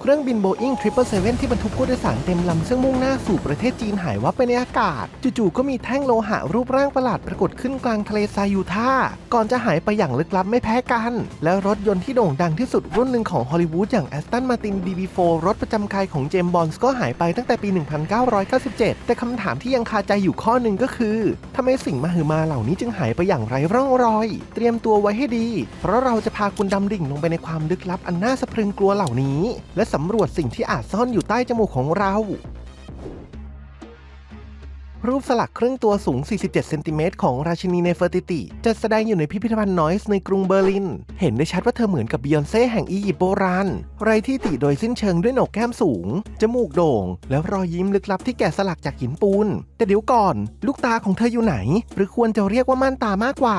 เครื่องบินโบอิง777 ที่บรรทุกผู้โดยสารเต็มลำซึ่งมุ่งหน้าสู่ประเทศจีนหายวับไปในอากาศ จู่ๆก็มีแท่งโลหะรูปร่างประหลาดปรากฏขึ้นกลางทะเลทรายยูทาห์ก่อนจะหายไปอย่างลึกลับไม่แพ้กัน และรถยนต์ที่โด่งดังที่สุดรุ่นหนึ่งของฮอลลีวูดอย่าง Aston Martin DB4 รถประจำกายของเจมส์บอนด์ก็หายไปตั้งแต่ปี 1997 แต่คำถามที่ยังคาใจอยู่ข้อหนึ่งก็คือทำไมสิ่งมหึมาเหล่านี้จึงหายไปอย่างไร้ร่องรอย เตรียมตัวไว้ให้ดี เพราะเราจะพาคุณดำดิ่งลงไปในความลึกลับอันน่าสะพรึงกลัวเหล่านี้และสำรวจสิ่งที่อาจซ่อนอยู่ใต้จมูกของเรา รูปสลักครึ่งตัวสูง 47 เซนติเมตรของราชินีเนเฟอร์ติติจัดแสดงอยู่ในพิพิธภัณฑ์นอยส์ในกรุงเบอร์ลิน เห็นได้ชัดว่าเธอเหมือนกับบิยอนเซ่แห่งอียิปต์โบราณ ไรที่ติโดยสิ้นเชิงด้วยโหนกแก้มสูง จมูกโด่ง แล้วรอยยิ้มลึกลับที่แกะสลักจากหินปูน แต่เดี๋ยวก่อน ลูกตาของเธออยู่ไหน หรือควรจะเรียกว่าม่านตามากกว่า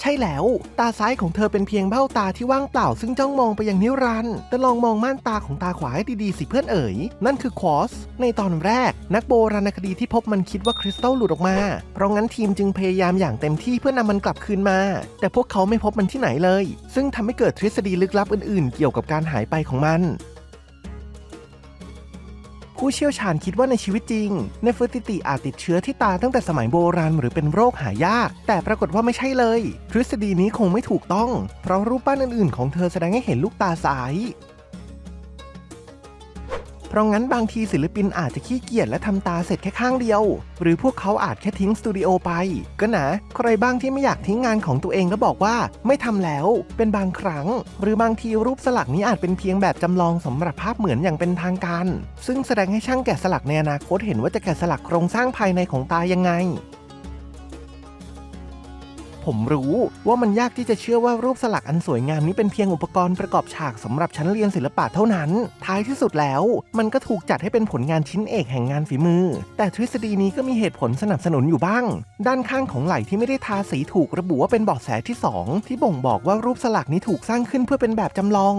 ใช่แล้ว ตาซ้ายของเธอเป็นเพียงเบ้าตาที่ว่างเปล่า ซึ่งจ้องมองไปยังนิรันด์แต่ลองมองม่านตาของตาขวาให้ดีๆสิเพื่อนเอ๋ย นั่นคือควอสในตอนแรก นักโบราณคดีที่พบมันคิดว่าคริสตัลหลุดออกมา เพราะงั้นทีมจึงพยายามอย่างเต็มที่เพื่อนำมันกลับคืนมา แต่พวกเขาไม่พบมันที่ไหนเลย ซึ่งทำให้เกิดทฤษฎีลึกลับอื่นๆ เกี่ยวกับการหายไปของมัน ผู้เชี่ยวชาญคิดว่าในชีวิตจริงเนฟอติติอาจติดเชื้อที่ตาตั้งแต่สมัยโบราณหรือเป็นโรคหายาก แต่ปรากฏว่าไม่ใช่เลย ทฤษฎีนี้คงไม่ถูกต้อง เพราะรูปปั้นอื่นๆ ของเธอแสดงให้เห็นลูกตาซ้าย เพราะงั้นบางทีศิลปินอาจจะขี้เกียจและทำตาเสร็จแค่ข้างเดียว หรือพวกเขาอาจแค่ทิ้งสตูดิโอไป ก็นะ ใครบ้างที่ไม่อยากทิ้งงานของตัวเองแล้วบอกว่า ไม่ทำแล้วเป็นบางครั้ง หรือบางทีรูปสลักนี้อาจเป็นเพียงแบบจำลองสำหรับภาพเหมือนอย่างเป็นทางการ ซึ่งแสดงให้ช่างแกะสลักในอนาคตเห็นว่าจะแกะสลักโครงสร้างภายในของตายังไง ผมรู้ว่ามันยากที่จะเชื่อว่ารูปสลักอันสวยงามนี้เป็นเพียงอุปกรณ์ประกอบฉากสำหรับชั้นเรียนศิลปะเท่านั้น ท้ายที่สุดแล้ว มันก็ถูกจัดให้เป็นผลงานชิ้นเอกแห่งงานฝีมือ แต่ทฤษฎีนี้ก็มีเหตุผลสนับสนุนอยู่บ้าง ด้านข้างของไหล่ที่ไม่ได้ทาสีถูกระบุว่าเป็นเบาะแสที่ 2 ที่บ่งบอกว่ารูปสลักนี้ถูกสร้างขึ้นเพื่อเป็นแบบจำลอง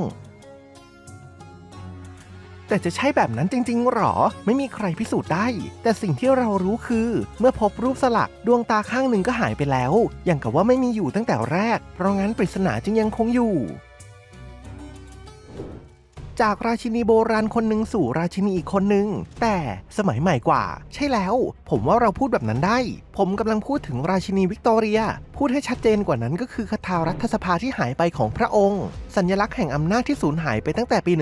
แต่จะใช่แบบนั้นจริง ๆ หรอ ไม่มีใครพิสูจน์ได้ แต่สิ่งที่เรารู้คือ เมื่อพบรูปสลักดวงตาข้างหนึ่งก็หายไปแล้ว อย่างกับว่าไม่มีอยู่ตั้งแต่แรก เพราะงั้นปริศนาจึงยังคงอยู่ จากราชินีโบราณคนหนึ่งสู่ราชินีอีกคนหนึ่งแต่สมัยใหม่กว่า ใช่แล้ว ผมว่าเราพูดแบบนั้นได้ ผมกำลังพูดถึงราชินีวิกตอเรีย พูดให้ชัดเจนกว่านั้นก็คือคาถารัฐสภาที่หายไปของพระองค์ สัญลักษณ์แห่งอำนาจที่สูญหายไปตั้งแต่ปี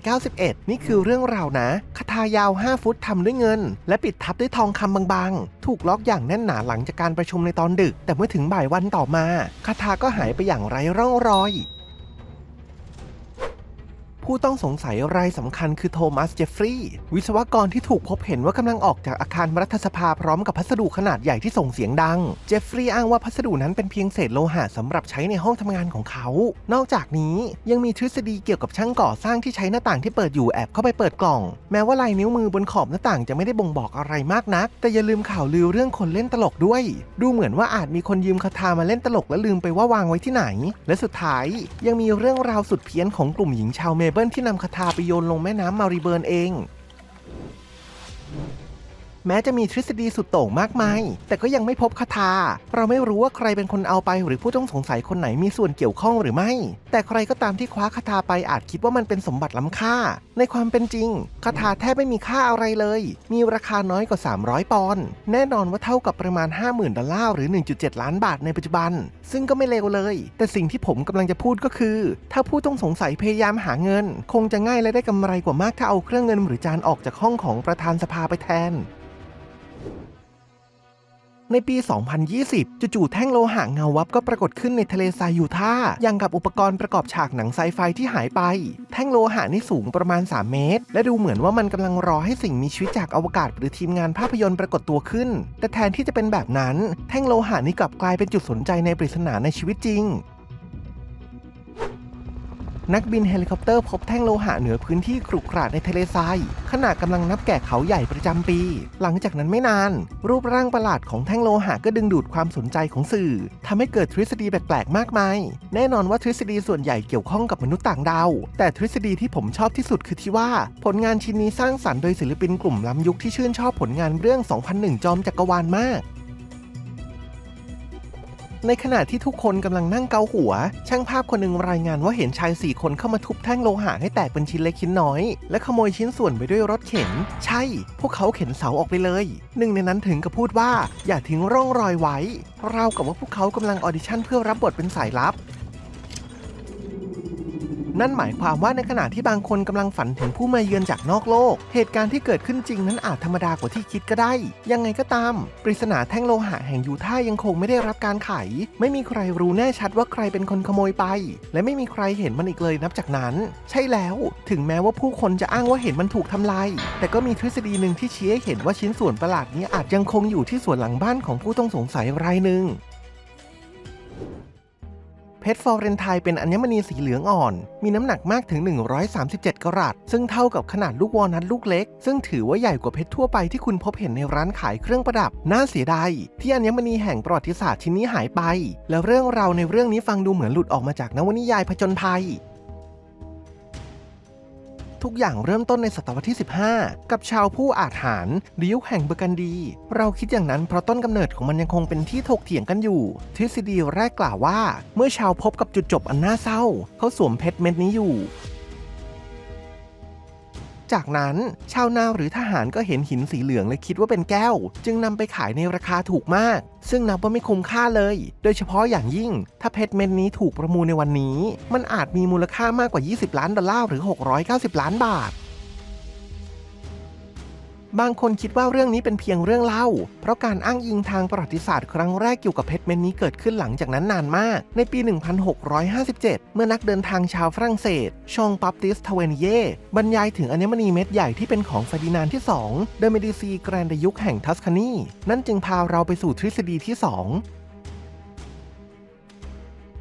1891 นี่คือเรื่องราวนะคาถายาว 5 ฟุตทำด้วยเงิน และปิดทับด้วยทองคำบางๆ ถูกล็อกอย่างแน่นหนาหลังจากการประชุมในตอนดึก แต่เมื่อถึงบ่ายวันต่อมาคาถาก็หายไปอย่างไร้ร่องรอย ผู้ต้องสงสัยรายสำคัญคือโทมัส เจฟฟรีย์ วิศวกรที่ถูกพบเห็นว่ากำลังออกจากอาคารรัฐสภาพร้อมกับพัสดุขนาดใหญ่ที่ส่งเสียงดัง เจฟฟรีย์อ้างว่าพัสดุนั้นเป็นเพียงเศษโลหะสำหรับใช้ในห้องทำงานของเขา นอกจากนี้ยังมีทฤษฎีเกี่ยวกับช่างก่อสร้างที่ใช้หน้าต่างที่เปิดอยู่แอบเข้าไปเปิดกล่อง แม้ว่าลายนิ้วมือบนขอบหน้าต่างจะไม่ได้บ่งบอกอะไรมากนัก แต่อย่าลืมข่าวลือเรื่องคนเล่นตลกด้วย ดูเหมือนว่าอาจมีคนยืมคาถามาเล่นตลกและลืมไปว่าวางไว้ที่ไหน และสุดท้ายยังมีเรื่องราวสุดเพี้ยนของกลุ่มหญิงชาวเมเบิลที่นำคาถาไปโยนลงแม่น้ำมารีเบิร์นเอง แม้จะมีทฤษฎีสุดโต่งมากมาย แต่ก็ยังไม่พบคาถา เราไม่รู้ว่าใครเป็นคนเอาไปหรือผู้ต้องสงสัยคนไหนมีส่วนเกี่ยวข้องหรือไม่ แต่ใครก็ตามที่คว้าคาถาไปอาจคิดว่ามันเป็นสมบัติล้ำค่า ในความเป็นจริงคาถาแทบไม่มีค่าอะไรเลย มีราคาน้อยกว่า 300 ปอนด์แน่นอนว่าเท่ากับประมาณ 50,000 ดอลลาร์หรือ 1.7 ล้านบาทในปัจจุบัน ซึ่งก็ไม่เลวเลย แต่สิ่งที่ผมกำลังจะพูดก็คือ ถ้าผู้ต้องสงสัยพยายามหาเงิน คงจะง่ายและได้กำไรกว่ามากถ้าเอาเครื่องเงินหรือจานออกจากห้องของประธานสภาไปแทน ในปี 2020 จู่ๆแท่งโลหะเงาวับก็ปรากฏขึ้นในทะเลทรายยูทาห์ยังกับอุปกรณ์ประกอบฉากหนังไซไฟที่หายไป แท่งโลหะนี่สูงประมาณ 3 เมตร และดูเหมือนว่ามันกำลังรอให้สิ่งมีชีวิตจากอวกาศหรือทีมงานภาพยนตร์ปรากฏตัวขึ้น แต่แทนที่จะเป็นแบบนั้น แท่งโลหะนี้กลับกลายเป็นจุดสนใจในปริศนาในชีวิตจริง นักบินเฮลิคอปเตอร์พบแท่งโลหะเหนือพื้นที่ครุขระในทะเลทรายขณะกำลังนับแกะเขาใหญ่ประจำปี หลังจากนั้นไม่นาน รูปร่างประหลาดของแท่งโลหะก็ดึงดูดความสนใจของสื่อทำให้เกิดทฤษฎีแปลกๆมากมาย แน่นอนว่าทฤษฎีส่วนใหญ่เกี่ยวข้องกับมนุษย์ต่างดาว แต่ทฤษฎีที่ผมชอบที่สุดคือที่ว่า ผลงานชิ้นนี้สร้างสรรค์โดยศิลปินกลุ่มล้ำยุคที่ชื่นชอบผลงานเรื่อง 2001 จอมจักรวาลมาก ในขณะที่ทุกคนกำลังนั่งเกาหัว ช่างภาพคนหนึ่งรายงานว่าเห็นชายสี่คนเข้ามาทุบแท่งโลหะให้แตกเป็นชิ้นเล็กชิ้นน้อย และขโมยชิ้นส่วนไปด้วยรถเข็น ใช่ พวกเขาเข็นเสาออกไปเลย หนึ่งในนั้นถึงกับพูดว่าอย่าทิ้งร่องรอยไว้ราวกับว่าพวกเขากำลังออดิชั่นเพื่อรับบทเป็นสายลับ นั่นหมายความว่าในขณะที่บางคนกำลังฝันถึงผู้มาเยือนจากนอกโลก เหตุการณ์ที่เกิดขึ้นจริงนั้นอาจธรรมดากว่าที่คิดก็ได้ ยังไงก็ตาม ปริศนาแท่งโลหะแห่งยูท่ายังคงไม่ได้รับการไข ไม่มีใครรู้แน่ชัดว่าใครเป็นคนขโมยไป และไม่มีใครเห็นมันอีกเลยนับจากนั้น ใช่แล้ว ถึงแม้ว่าผู้คนจะอ้างว่าเห็นมันถูกทำลาย แต่ก็มีทฤษฎีหนึ่งที่ชี้ให้เห็นว่าชิ้นส่วนประหลาดนี้อาจยังคงอยู่ที่ส่วนหลังบ้านของผู้ต้องสงสัยรายหนึ่ง เพชรฟลอเรนไทน์เป็นอัญมณีสีเหลืองอ่อน มีน้ำหนักมากถึง 137 กรัต ซึ่งเท่ากับขนาดลูกวอลนัทลูกเล็ก ซึ่งถือว่าใหญ่กว่าเพชรทั่วไปที่คุณพบเห็นในร้านขายเครื่องประดับ น่าเสียดายที่อัญมณีแห่งประวัติศาสตร์ชิ้นนี้หายไป แล้วเรื่องราวในเรื่องนี้ฟังดูเหมือนหลุดออกมาจากนวนิยายผจญภัย ทุกอย่างเริ่มต้นในศตวรรษที่ 15 กับชาวผู้อาจหารลิวแห่งเบอร์กันดี เราคิดอย่างนั้นเพราะต้นกำเนิดของมันยังคงเป็นที่ถกเถียงกันอยู่ ทฤษฎีแรกกล่าวว่า เมื่อชาวพบกับจุดจบอันน่าเศร้า เขาสวมเพชรเม็ดนี้อยู่ จากนั้น ชาวนาหรือทหารก็เห็นหินสีเหลืองและคิดว่าเป็นแก้ว จึงนำไปขายในราคาถูกมาก ซึ่งนับว่าไม่คุ้มค่าเลย โดยเฉพาะอย่างยิ่ง ถ้าเพชรเม็ดนี้ถูกประมูลในวันนี้ มันอาจมีมูลค่ามากกว่า 20 ล้านดอลลาร์หรือ 690 ล้านบาท บางคนคิดว่าเรื่องนี้เป็นเพียงเรื่องเล่า เพราะการอ้างอิงทางประวัติศาสตร์ครั้งแรกเกี่ยวกับเพชรเม็ดนี้เกิดขึ้นหลังจากนั้นนานมาก ในปี 1657 เมื่อนักเดินทางชาวฝรั่งเศส ชองปับติสทเวนเยบรรยายถึงอัญมณีเม็ดใหญ่ที่เป็นของฟาดินานที่ 2 เดอเมดิซีแกรนดยุคแห่งทัสคานี นั่นจึงพาเราไปสู่ทฤษฎีที่ 2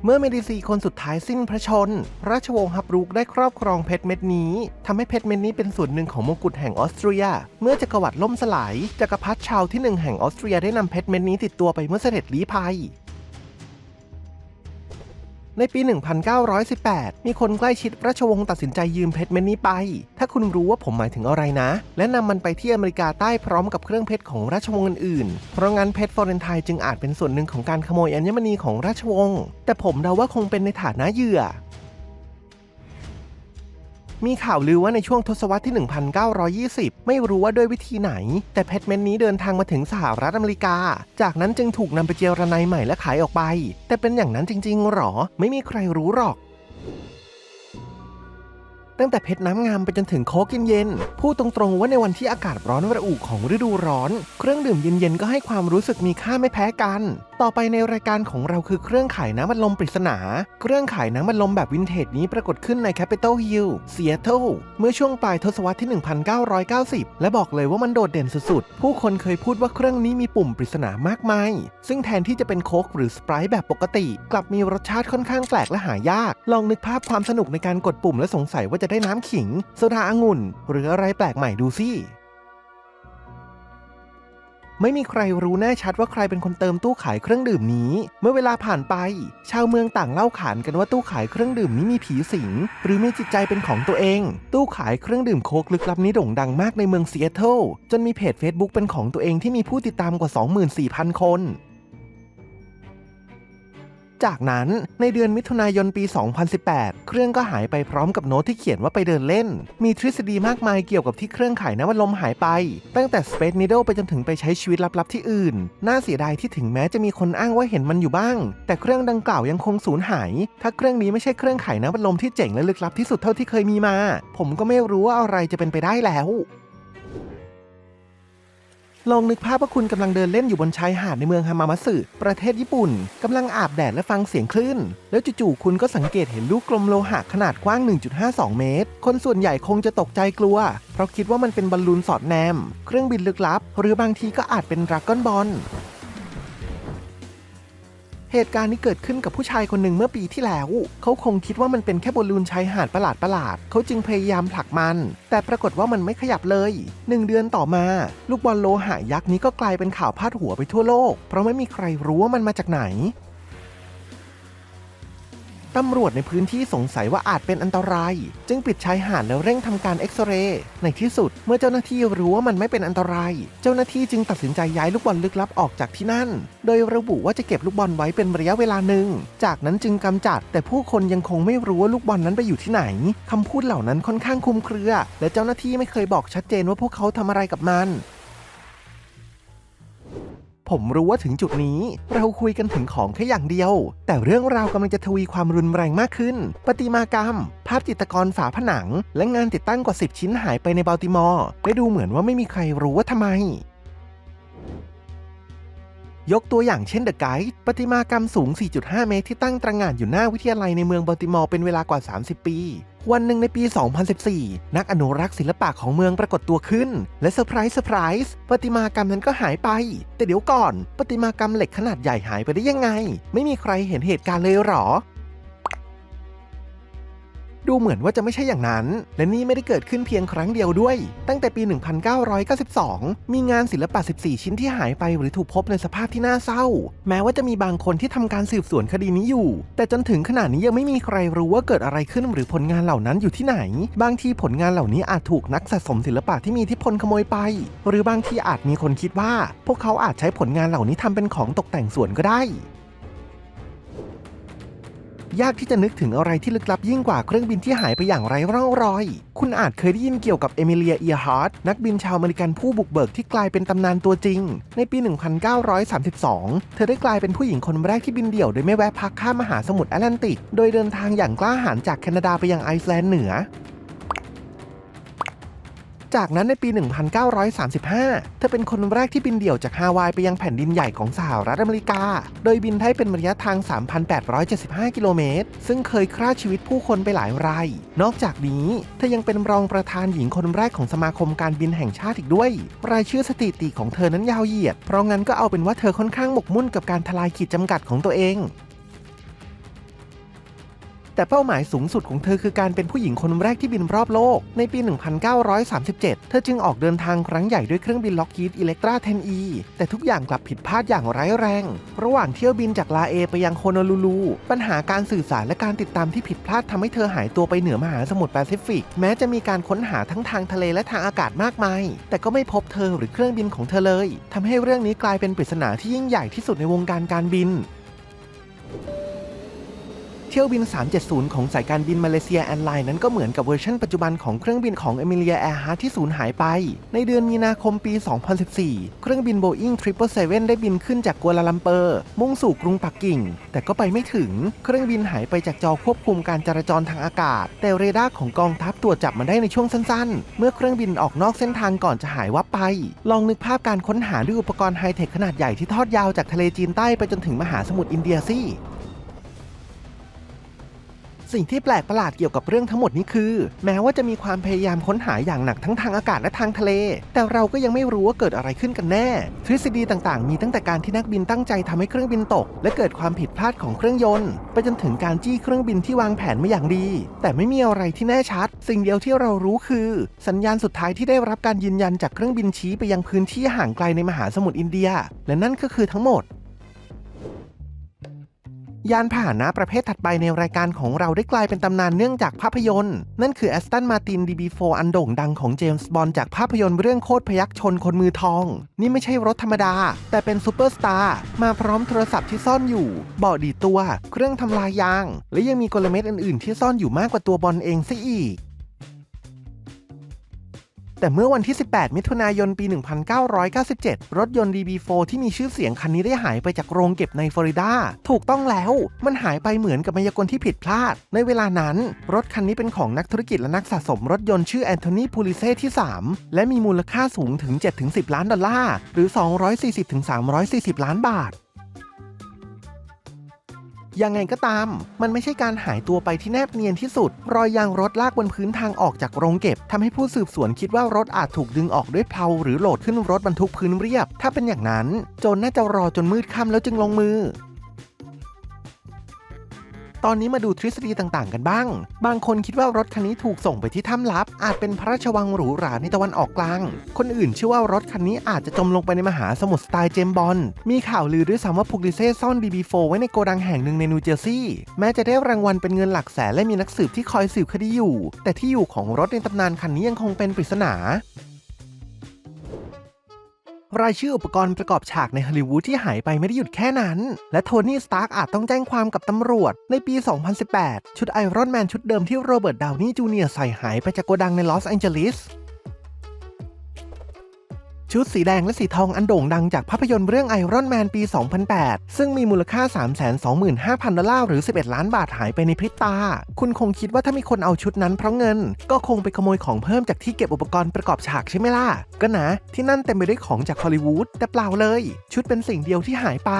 เมื่อเมดิซีคนสุดท้ายสิ้นพระชน ราชวงศ์ฮับรุกได้ครอบครองเพชรเม็ดนี้ทำให้เพชรเม็ดนี้เป็นส่วนหนึ่งของมงกุฎแห่งออสเตรีย เมื่อจักรวรรดิล่มสลายจักรพรรดิชาวที่หนึ่งแห่งออสเตรียได้นำเพชรเม็ดนี้ติดตัวไปเมื่อเสด็จลี้ภัย ในปี 1918 มีคนใกล้ชิดราชวงศ์ตัดสินใจยืมเพชรเม็ดนี้ไป ถ้าคุณรู้ว่าผมหมายถึงอะไรนะ และนำมันไปที่อเมริกาใต้พร้อมกับเครื่องเพชรของราชวงศ์อื่นๆ เพราะงั้นเพชรฟลอเรนไทน์จึงอาจเป็นส่วนหนึ่งของการขโมยอัญมณีของราชวงศ์ แต่ผมเดาว่าคงเป็นในฐานะเหยื่อ มีข่าวลือว่าในช่วงทศวรรษที่ 1920 ไม่รู้ว่าด้วยวิธีไหน แต่เพชรเม็ดนี้เดินทางมาถึงสหรัฐอเมริกา จากนั้นจึงถูกนำไปเจรไนใหม่และขายออกไป แต่เป็นอย่างนั้นจริงๆหรอ ไม่มีใครรู้หรอกตั้งแต่เพชรน้ำงามไปจนถึงโค้กเย็น พูดตรงๆว่าในวันที่อากาศร้อนระอุของฤดูร้อน เครื่องดื่มเย็นๆก็ให้ความรู้สึกมีค่าไม่แพ้กัน ต่อไปในรายการของเราคือเครื่องขายน้ำมันลมปริศนา เครื่องขายน้ำมันลมแบบวินเทจนี้ปรากฏขึ้นใน Capitol Hill ซีแอตเทิลเมื่อช่วงปลายทศวรรษที่ 1990 และบอกเลยว่ามันโดดเด่นสุดๆ ผู้คนเคยพูดว่าเครื่องนี้มีปุ่มปริศนามากมาย ซึ่งแทนที่จะเป็นโค้กหรือสไปร์แบบปกติ กลับมีรสชาติค่อนข้างแปลกและหายาก ลองนึกภาพความสนุกในการกดปุ่มและสงสัยว่าจะได้น้ำขิงโซดาองุ่น หรืออะไรแปลกใหม่ดูสิ ไม่มีใครรู้แน่ชัดว่าใครเป็นคนเติมตู้ขายเครื่องดื่มนี้ เมื่อเวลาผ่านไป ชาวเมืองต่างเล่าขานกันว่าตู้ขายเครื่องดื่มนี้มีผีสิง หรือมีจิตใจเป็นของตัวเอง ตู้ขายเครื่องดื่มโคกลึกลับนี้โด่งดังมากในเมืองซีแอตเทิลจนมีเพจ Facebook เป็นของตัวเองที่มีผู้ติดตามกว่า 24,000 คน จากนั้นในเดือนมิถุนายนปี 2018 เครื่องก็หายไปพร้อมกับโน้ตที่เขียนว่าไปเดินเล่น มีทฤษฎีมากมายเกี่ยวกับที่เครื่องขายน้ำมันลมหายไป ตั้งแต่ Space Needle ไปจนถึงไปใช้ชีวิตลับๆที่อื่น น่าเสียดายที่ถึงแม้จะมีคนอ้างว่าเห็นมันอยู่บ้าง แต่เครื่องดังกล่าวยังคงสูญหาย ถ้าเครื่องนี้ไม่ใช่เครื่องขายน้ำมันลมที่เจ๋งและลึกลับที่สุดเท่าที่เคยมีมา ผมก็ไม่รู้ว่าอะไรจะเป็นไปได้แล้ว ลองนึกภาพว่าคุณกำลังเดินเล่นอยู่บนชายหาดในเมืองฮามามัสึประเทศญี่ปุ่นกำลังอาบแดดและฟังเสียงคลื่น แล้วจู่ๆคุณก็สังเกตเห็นลูกกลมโลหะขนาดกว้าง 1.52 เมตร คนส่วนใหญ่คงจะตกใจกลัว เพราะคิดว่ามันเป็นบอลลูนสอดแนม เครื่องบินลึกลับ หรือบางทีก็อาจเป็นดราก้อนบอล เหตุการณ์นี้เกิดขึ้นกับผู้ชายคนหนึ่งเมื่อปีที่แล้ว เขาคงคิดว่ามันเป็นแค่บอลลูนชายหาดประหลาดประหลาดๆเขาจึงพยายามผลักมัน แต่ปรากฏว่ามันไม่ขยับเลยหนึ่งเดือนต่อมา ลูกบอลโลหะยักษ์นี้ก็กลายเป็นข่าวพาดหัวไปทั่วโลก เพราะไม่มีใครรู้ว่ามันมาจากไหน ตำรวจในพื้นที่สงสัยว่าอาจเป็นอันตราย จึงปิดชายหาดแล้วเร่งทำการเอ็กซเรย์ในที่สุดเมื่อเจ้าหน้าที่รู้ว่ามันไม่เป็นอันตราย เจ้าหน้าที่จึงตัดสินใจย้ายลูกบอลลึกลับออกจากที่นั่น โดยระบุว่าจะเก็บลูกบอลไว้เป็นระยะเวลาหนึ่ง จากนั้นจึงกำจัด แต่ผู้คนยังคงไม่รู้ว่าลูกบอลนั้นไปอยู่ที่ไหนคำพูดเหล่านั้นค่อนข้างคลุมเครือ และเจ้าหน้าที่ไม่เคยบอกชัดเจนว่าพวกเขาทำอะไรกับมัน ผมรู้ว่าถึงจุดนี้ เราคุยกันถึงของแค่อย่างเดียว แต่เรื่องราวกำลังจะทวีความรุนแรงมากขึ้นประติมากรรม ภาพจิตรกรฝาผนัง และงานติดตั้งกว่า 10 ชิ้นหายไปในบัลติมอร์และดูเหมือนว่าไม่มีใครรู้ว่าทำไมยกตัวอย่างเช่นเดอะไกด์ประติมากรรมสูง 4.5 เมตรที่ตั้งตระหง่านอยู่หน้าวิทยาลัยในเมืองบัลติมอร์เป็นเวลากว่า 30 ปี วันหนึ่งในปี 2014 นักอนุรักษ์ศิลปะของเมืองปรากฏตัวขึ้น และเซอร์ไพรส์เซอร์ไพรส์ประติมากรรมนั้นก็หายไป แต่เดี๋ยวก่อนประติมากรรมเหล็กขนาดใหญ่หายไปได้ยังไง ไม่มีใครเห็นเหตุการณ์เลยหรอ ดูเหมือนว่าจะไม่ใช่อย่างนั้น และนี่ไม่ได้เกิดขึ้นเพียงครั้งเดียวด้วย ตั้งแต่ปี 1992 มีงานศิลปะ 14 ชิ้นที่หายไปหรือถูกพบในสภาพที่น่าเศร้า แม้ว่าจะมีบางคนที่ทำการสืบสวนคดีนี้อยู่ แต่จนถึงขณะนี้ยังไม่มีใครรู้ว่าเกิดอะไรขึ้นหรือผลงานเหล่านั้นอยู่ที่ไหน บางทีผลงานเหล่านี้อาจถูกนักสะสมศิลปะที่มีอิทธิพลขโมยไป หรือบางทีอาจมีคนคิดว่า พวกเขาอาจใช้ผลงานเหล่านี้ทำเป็นของตกแต่งสวนก็ได้ ยากที่จะนึกถึงอะไรที่ลึกลับยิ่งกว่าเครื่องบินที่หายไปอย่างไร้ร่องรอย คุณอาจเคยได้ยินเกี่ยวกับเอมิเลีย เอียฮาร์ดนักบินชาวอเมริกันผู้บุกเบิกที่กลายเป็นตำนานตัวจริง ในปี 1932 เธอได้กลายเป็นผู้หญิงคนแรกที่บินเดี่ยวโดยไม่แวะพักข้ามมหาสมุทรแอตแลนติก โดยเดินทางอย่างกล้าหาญจากแคนาดาไปยังไอซ์แลนด์เหนือ จากนั้นในปี 1935 เธอเป็นคนแรกที่บินเดี่ยวจากฮาวายไปยังแผ่นดินใหญ่ของสหรัฐอเมริกา โดยบินได้เป็นระยะทาง 3,875 กิโลเมตร ซึ่งเคยฆ่าชีวิตผู้คนไปหลายราย นอกจากนี้ เธอยังเป็นรองประธานหญิงคนแรกของสมาคมการบินแห่งชาติอีกด้วย รายชื่อสถิติของเธอนั้นยาวเหยียด เพราะงั้นก็เอาเป็นว่าเธอค่อนข้างหมกมุ่นกับการทลายขีดจำกัดของตัวเอง แต่เป้าหมายสูงสุดของเธอคือการเป็นผู้หญิงคนแรกที่บินรอบโลก ในปี 1937 เธอจึงออกเดินทางครั้งใหญ่ด้วยเครื่องบินล็อกฮีดอิเล็กตรา 10E แต่ทุกอย่างกลับผิดพลาดอย่างร้ายแรง ระหว่างเที่ยวบินจากลาเอไปยังโคโนลูลู ปัญหาการสื่อสารและการติดตามที่ผิดพลาดทำให้เธอหายตัวไปเหนือมหาสมุทรแปซิฟิก แม้จะมีการค้นหาทั้งทางทะเลและทางอากาศมากมาย แต่ก็ไม่พบเธอหรือเครื่องบินของเธอเลยทำให้เรื่องนี้กลายเป็นปริศนาที่ยิ่งใหญ่ที่สุดในวงการการบิน เที่ยวบิน 370 ของสายการบินมาเลเซียแอร์ไลน์นั้นก็เหมือนกับเวอร์ชันปัจจุบันของเครื่องบินของเอมิเลียแอร์ฮาร์ที่สูญหายไป ในเดือนมีนาคมปี 2014 เครื่องบิน Boeing 777 ได้บินขึ้นจากกัวลาลัมเปอร์ มุ่งสู่กรุงปักกิ่ง แต่ก็ไปไม่ถึง เครื่องบินหายไปจากจอควบคุมการจราจรทางอากาศ แต่เรดาร์ของกองทัพตรวจจับมาได้ในช่วงสั้นๆ เมื่อเครื่องบินออกนอกเส้นทางก่อนจะหายวับไป ลองนึกภาพการค้นหาด้วยอุปกรณ์ไฮเทคขนาดใหญ่ที่ทอดยาวจากทะเลจีนใต้ไปจนถึงมหาสมุทรอินเดียสิ สิ่งที่แปลกประหลาดเกี่ยวกับเรื่องทั้งหมดนี้คือ แม้ว่าจะมีความพยายามค้นหาอย่างหนักทั้งทางอากาศและทางทะเล แต่เราก็ยังไม่รู้ว่าเกิดอะไรขึ้นกันแน่ ทฤษฎีต่างๆ มีตั้งแต่การที่นักบินตั้งใจทำให้เครื่องบินตก และเกิดความผิดพลาดของเครื่องยนต์ไปจนถึงการจี้เครื่องบินที่วางแผนมาอย่างดี แต่ไม่มีอะไรที่แน่ชัด สิ่งเดียวที่เรารู้คือ สัญญาณสุดท้ายที่ได้รับการยืนยันจากเครื่องบินชี้ไปยังพื้นที่ห่างไกลในมหาสมุทรอินเดีย และนั่นก็คือทั้งหมด ยานพาหนะประเภทถัดไปในรายการของเราได้กลายเป็นตำนานเนื่องจากภาพยนตร์ นั่นคือแอสตันมาติน DB4 อันโด่งดังของเจมส์บอนด์จากภาพยนตร์เรื่องโคตรพยักชนคนมือทอง นี่ไม่ใช่รถธรรมดา แต่เป็นซูเปอร์สตาร์มาพร้อมโทรศัพท์ที่ซ่อนอยู่ เบาะดีตัว เครื่องทำลายยาง และยังมีกลเม็ดอื่นๆ ที่ซ่อนอยู่มากกว่าตัวบอลเองซะอีก แต่เมื่อวันที่ 18 มิถุนายน ปี 1997 รถยนต์ DB4 ที่มีชื่อเสียงคันนี้ได้หายไปจากโรงเก็บในฟลอริดา ถูกต้องแล้ว มันหายไปเหมือนกับมายากลที่ผิดพลาด ในเวลานั้น รถคันนี้เป็นของนักธุรกิจและนักสะสมรถยนต์ชื่อแอนโทนีพูลิเซ่ที่ 3 และมีมูลค่าสูงถึง 7-10 ล้านดอลลาร์ หรือ 240-340 ล้านบาท ยังไงก็ตาม มันไม่ใช่การหายตัวไปที่แนบเนียนที่สุด รอยยางรถลากบนพื้นทางออกจากโรงเก็บทำให้ผู้สืบสวนคิดว่ารถอาจถูกดึงออกด้วยเพลาหรือโหลดขึ้นรถบรรทุกพื้นเรียบ ถ้าเป็นอย่างนั้น โจรน่าจะรอจนมืดค่ำแล้วจึงลงมือ ตอนนี้มาดูทฤษฎีต่างๆ กันบ้าง บางคนคิดว่ารถคันนี้ถูกส่งไปที่ถ้ำลับ อาจเป็นพระราชวังหรูหราในตะวันออกกลาง คนอื่นเชื่อว่ารถคันนี้อาจจะจมลงไปในมหาสมุทรสไตล์เจมบอล มีข่าวลือด้วยซ้ำว่าพุกลิเซ่ซ่อน BB4 ไว้ในโกดังแห่งหนึ่งในนิวเจอร์ซีย์ แม้จะได้รางวัลเป็นเงินหลักแสนและมีนักสืบที่คอยสืบคดีอยู่ แต่ที่อยู่ของรถในตำนานคันนี้ยังคงเป็นปริศนา รายชื่ออุปกรณ์ประกอบฉากในฮอลลีวูดที่หายไปไม่ได้หยุดแค่นั้น และโทนี่ สตาร์กอาจต้องแจ้งความกับตำรวจ ในปี 2018 ชุดไอรอนแมนชุดเดิมที่โรเบิร์ต ดาวนี่ จูเนียร์ใส่หายไปจากโกดังในลอสแองเจลิส ชุดสีแดงและสีทองอันโด่งดังจากภาพยนตร์เรื่องไอรอนแมนปี 2008 ซึ่งมีมูลค่า 325,000 ดอลลาร์หรือ 11 ล้านบาทหายไปในพริบตา คุณคงคิดว่าถ้ามีคนเอาชุดนั้นเพราะเงิน ก็คงไปขโมยของเพิ่มจากที่เก็บอุปกรณ์ประกอบฉากใช่ไหมล่ะ ก็นะ ที่นั่นเต็มไปด้วยของจากฮอลลีวูดแต่เปล่าเลย ชุดเป็นสิ่งเดียวที่หายไป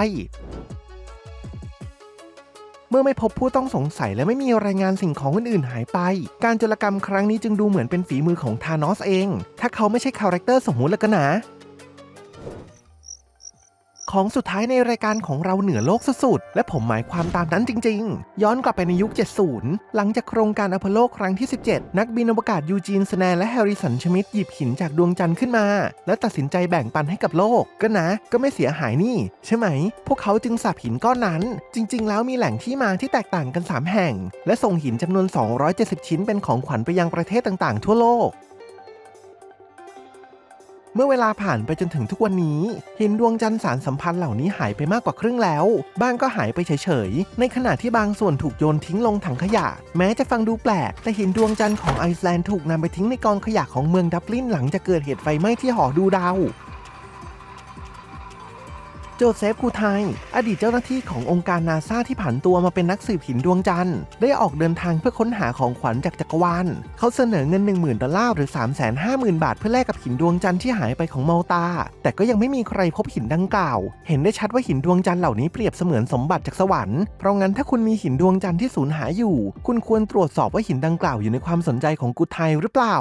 เมื่อไม่พบผู้ต้องสงสัยและไม่มีรายงานสิ่งของอื่นๆหายไป การโจรกรรมครั้งนี้จึงดูเหมือนเป็นฝีมือของธานอสเอง ถ้าเขาไม่ใช่คาแรคเตอร์สมมุติแล้วก็นะ ของสุดท้ายในรายการของเราเหนือโลกสุดๆ และผมหมายความตามนั้นจริงๆ ย้อนกลับไปในยุค 70 หลังจากโครงการอพอลโลครั้งที่ 17 นักบินอวกาศยูจีนสแนนและแฮร์ริสันชมิดหยิบหินจากดวงจันทร์ขึ้นมา และตัดสินใจแบ่งปันให้กับโลก ก็นะ ก็ไม่เสียหายนี่ ใช่ไหม พวกเขาจึงสับหินก้อนนั้น จริง ๆ แล้วมีแหล่งที่มาที่แตกต่างกัน 3 แห่ง และส่งหินจำนวน 270 ชิ้นเป็นของขวัญไปยังประเทศต่างๆ ทั่วโลก มื่อเวลาผ่านไปจนถึงทุกวันนี้ หินดวงจันทร์สารสัมพันธ์เหล่านี้หายไปมากกว่าครึ่งแล้ว บ้างก็หายไปเฉยๆ ในขณะที่บางส่วนถูกโยนทิ้งลงถังขยะ แม้จะฟังดูแปลก แต่หินดวงจันทร์ของไอซ์แลนด์ถูกนำไปทิ้งในกองขยะของเมืองดับลินหลังจากเกิดเหตุไฟไหม้ที่หอดูดาว โจเซฟคูไทอดีตเจ้าหน้าที่ขององค์การนาซาที่ผันตัวมาเป็นนักสืบหินดวงจันทร์ ได้ออกเดินทางเพื่อค้นหาของขวัญจากจักรวาล เขาเสนอเงิน 10,000 ดอลลาร์หรือ 350,000 บาทเพื่อแลกกับหินดวงจันทร์ที่หายไปของเมาตา แต่ก็ยังไม่มีใครพบหินดังกล่าว เห็นได้ชัดว่าหินดวงจันทร์เหล่านี้เปรียบเสมือนสมบัติจากสวรรค์ เพราะงั้นถ้าคุณมีหินดวงจันทร์ที่สูญหายอยู่ คุณควรตรวจสอบว่าหินดังกล่าวอยู่ในความสนใจของกูไทหรือเปล่า